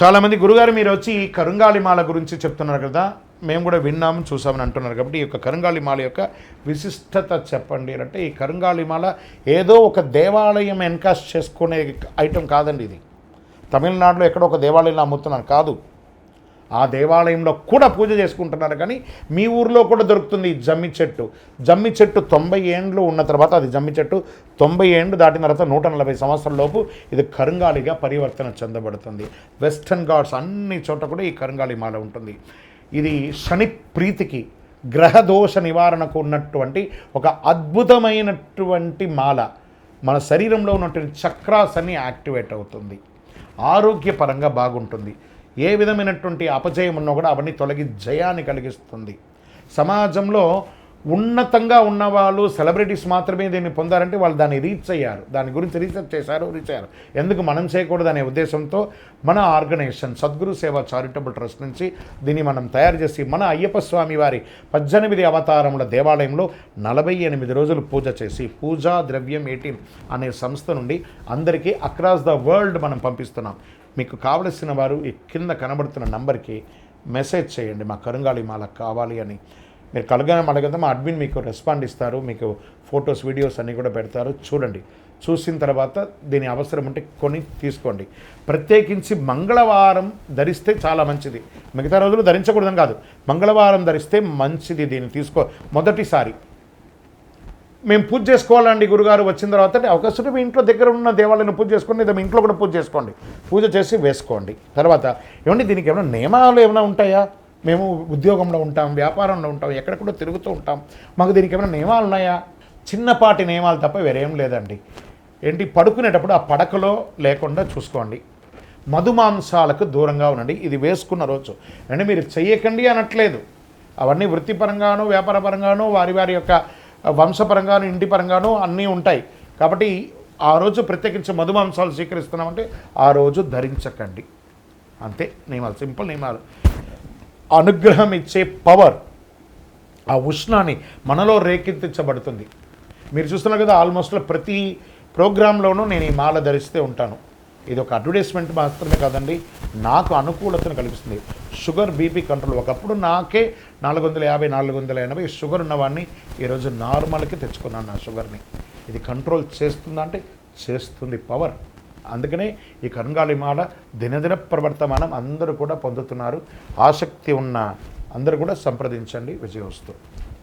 చాలామంది గురుగారు మీరు వచ్చి ఈ కరుంగాలి మాల గురించి చెప్తున్నారు కదా మేము కూడా విన్నాము చూసామని అంటున్నారు కాబట్టి ఈ యొక్క కరుంగాలి మాల యొక్క విశిష్టత చెప్పండి. అంటే ఈ కరుంగాలి మాల ఏదో ఒక దేవాలయం ఎన్కాస్ట్ చేసుకునే ఐటెం కాదండి ఇది. తమిళనాడులో ఎక్కడో ఒక దేవాలయంలో అమ్ముతున్నాను కాదు. ఆ దేవాలయంలో కూడా పూజ చేసుకుంటున్నారు. కానీ మీ ఊర్లో కూడా దొరుకుతుంది జమ్మి చెట్టు. జమ్మి చెట్టు తొంభై ఏండ్లు ఉన్న తర్వాత అది జమ్మి చెట్టు తొంభై ఏండ్లు దాటిన తర్వాత నూట నలభై సంవత్సరాలలోపు ఇది కరుంగాలిగా పరివర్తన చెందబడుతుంది. వెస్టర్న్ గాడ్స్ అన్ని చోట కూడా ఈ కరుంగాలి మాల ఉంటుంది. ఇది శని ప్రీతికి గ్రహదోష నివారణకు ఉన్నటువంటి ఒక అద్భుతమైనటువంటి మాల. మన శరీరంలో ఉన్నటువంటి చక్రాస్ అన్ని యాక్టివేట్ అవుతుంది. ఆరోగ్యపరంగా బాగుంటుంది. ఏ విధమైనటువంటి అపజయం ఉన్నా కూడా అవన్నీ తొలగి జయాన్ని కలిగిస్తుంది. సమాజంలో ఉన్నతంగా ఉన్నవాళ్ళు సెలబ్రిటీస్ మాత్రమే దీన్ని పొందారంటే వాళ్ళు దాన్ని రీచ్ అయ్యారు. దాని గురించి రీసెర్చ్ చేశారు రీచ్ అయ్యారు. ఎందుకు మనం చేయకూడదు అనే ఉద్దేశంతో మన ఆర్గనైజేషన్ సద్గురు సేవ చారిటబుల్ ట్రస్ట్ నుంచి దీన్ని మనం తయారు చేసి మన అయ్యప్ప స్వామి వారి పద్దెనిమిది అవతారముల దేవాలయంలో నలభై ఎనిమిది రోజులు పూజ చేసి పూజా ద్రవ్యం ఎయిటీన్ అనే సంస్థ నుండి అందరికీ అక్రాస్ ద వరల్డ్ మనం పంపిస్తున్నాం. మీకు కావలసిన వారు ఈ కింద కనబడుతున్న నంబర్కి మెసేజ్ చేయండి. మా కరుంగాళి మాల కావాలి అని. మీరు కలగానే అడగదా మా అడ్మిన్ మీకు రెస్పాండ్ ఇస్తారు మీకు ఫొటోస్ వీడియోస్ అన్నీ కూడా పెడతారు. చూడండి. చూసిన తర్వాత దీని అవసరం ఉంటే కొని తీసుకోండి. ప్రత్యేకించి మంగళవారం ధరిస్తే చాలా మంచిది. మిగతా రోజులు ధరించకూడదని కాదు. మంగళవారం ధరిస్తే మంచిది దీన్ని తీసుకో మొదటిసారి. మేము పూజ చేసుకోవాలండి గురుగారు వచ్చిన తర్వాత అవకాశం మీ ఇంట్లో దగ్గర ఉన్న దేవాలయం పూజ చేసుకోండి లేదా మీ ఇంట్లో కూడా పూజ చేసుకోండి. పూజ చేసి వేసుకోండి. తర్వాత ఏమండి దీనికి ఏమైనా నియమాలు ఏమైనా ఉంటాయా? మేము ఉద్యోగంలో ఉంటాం వ్యాపారంలో ఉంటాం ఎక్కడెక్కడో తిరుగుతూ ఉంటాం. మాకు దీనికి ఏమైనా నియమాలు ఉన్నాయా? చిన్నపాటి నియమాలు తప్ప వేరేం లేదండి. ఏంటి పడుకునేటప్పుడు ఆ పడకలో లేకుండా చూసుకోండి. మధుమాంసాలకు దూరంగా ఉండండి. ఇది వేసుకున్న రోజు. అంటే మీరు చెయ్యకండి అనట్లేదు. అవన్నీ వృత్తిపరంగాను వ్యాపారపరంగాను వారి వారి యొక్క వంశపరంగాను ఇంటి పరంగాను అన్నీ ఉంటాయి. కాబట్టి ఆ రోజు ప్రత్యేకించి మధుమాంసాలు స్వీకరిస్తున్నామంటే ఆ రోజు ధరించకండి. అంతే నియమాలు సింపుల్ నియమాలు. అనుగ్రహం ఇచ్చే పవర్ ఆ ఉష్ణాన్ని మనలో రేకెత్తించబడుతుంది. మీరు చూస్తున్నారు కదా ఆల్మోస్ట్ ప్రతి ప్రోగ్రాంలోనూ నేను ఈ మాల ధరిస్తే ఉంటాను. ఇది ఒక అడ్వర్టైజ్మెంట్ మాత్రమే కాదండి నాకు అనుకూలతను కల్పిస్తుంది షుగర్ బీపీ కంట్రోల్. ఒకప్పుడు నాకే నాలుగు వందల యాభై నాలుగు వందల ఎనభై షుగర్ ఉన్నవాడిని ఈరోజు నార్మల్కి తెచ్చుకున్నాను నా షుగర్ని. ఇది కంట్రోల్ చేస్తుందా అంటే చేస్తుంది పవర్. అందుకనే ఈ కరుంగాలి మాల దినదిన ప్రవర్తమానం అందరూ కూడా పొందుతున్నారు. ఆసక్తి ఉన్న అందరూ కూడా సంప్రదించండి. విజయోస్తు.